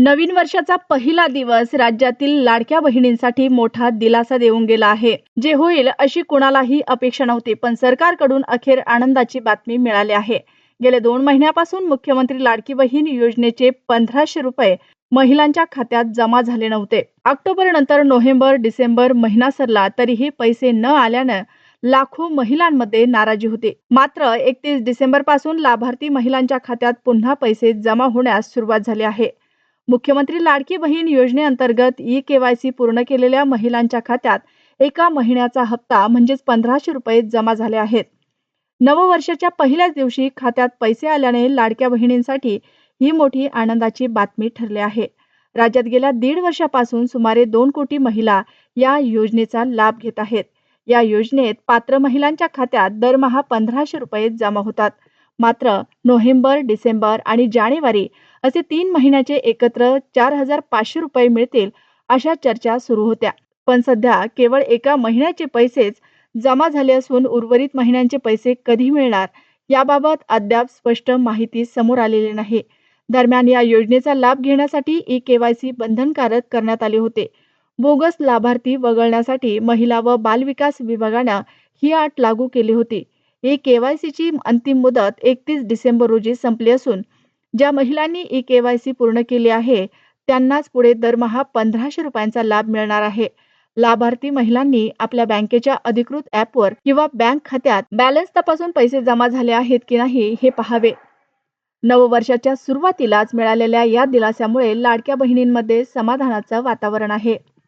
नवीन वर्षाचा पहिला दिवस राज्यातील लाडक्या बहिणींसाठी मोठा दिलासा देऊन गेला आहे. जे होईल अशी कुणालाही अपेक्षा नव्हती पण सरकारकडून अखेर आनंदाची बातमी मिळाली आहे. गेल्या दोन महिन्यापासून मुख्यमंत्री लाडकी बहीण योजनेचे पंधराशे रुपये महिलांच्या खात्यात जमा झाले नव्हते. ऑक्टोबर नंतर नोव्हेंबर डिसेंबर महिना सरला तरीही पैसे न आल्यानं लाखो महिलांमध्ये नाराजी होती. मात्र एकतीस डिसेंबरपासून लाभार्थी महिलांच्या खात्यात पुन्हा पैसे जमा होण्यास सुरुवात झाली आहे. मुख्यमंत्री लाडकी बहीण योजनेअंतर्गत ई केवायसी पूर्ण केलेल्या महिलांच्या खात्यात एका महिन्याचा हप्ता म्हणजेच पंधराशे रुपये जमा झाले आहेत. नववर्षाच्या पहिल्याच दिवशी खात्यात पैसे आल्याने लाडक्या बहिणींसाठी ही मोठी आनंदाची बातमी ठरली आहे. राज्यात गेल्या दीड वर्षापासून सुमारे दोन कोटी महिला या योजनेचा लाभ घेत आहेत. या योजनेत पात्र महिलांच्या खात्यात दरमहा पंधराशे रुपये जमा होतात. मात्र नोव्हेंबर डिसेंबर आणि जानेवारी असे तीन महिन्याचे एकत्र चार हजार पाचशे रुपये मिळतील अशा चर्चा सुरू होत्या. पण सध्या केवळ एका महिन्याचे पैसेच जमा झाले असून उर्वरित महिन्यांचे पैसे कधी मिळणार याबाबत अद्याप स्पष्ट माहिती समोर आलेली नाही. दरम्यान या योजनेचा लाभ घेण्यासाठी ई केवायसी बंधनकारक करण्यात आले होते. बोगस लाभार्थी वगळण्यासाठी महिला व बालविकास विभागानं ही अट लागू केली होती. ई केवायसीची अंतिम मुदत एकतीस डिसेंबर रोजी संपली असून ज्या महिलांनी ई केवायसी पूर्ण केली आहे त्यांनाच पुढे दरमहा पंधराशे रुपयांचा लाभ मिळणार आहे. लाभार्थी महिलांनी आपल्या बँकेच्या अधिकृत ॲपवर किंवा बँक खात्यात बॅलन्स तपासून पैसे जमा झाले आहेत की नाही हे पहावे. नववर्षाच्या सुरुवातीलाच मिळालेल्या या दिलासामुळे लाडक्या बहिणींमध्ये समाधानाचं वातावरण आहे.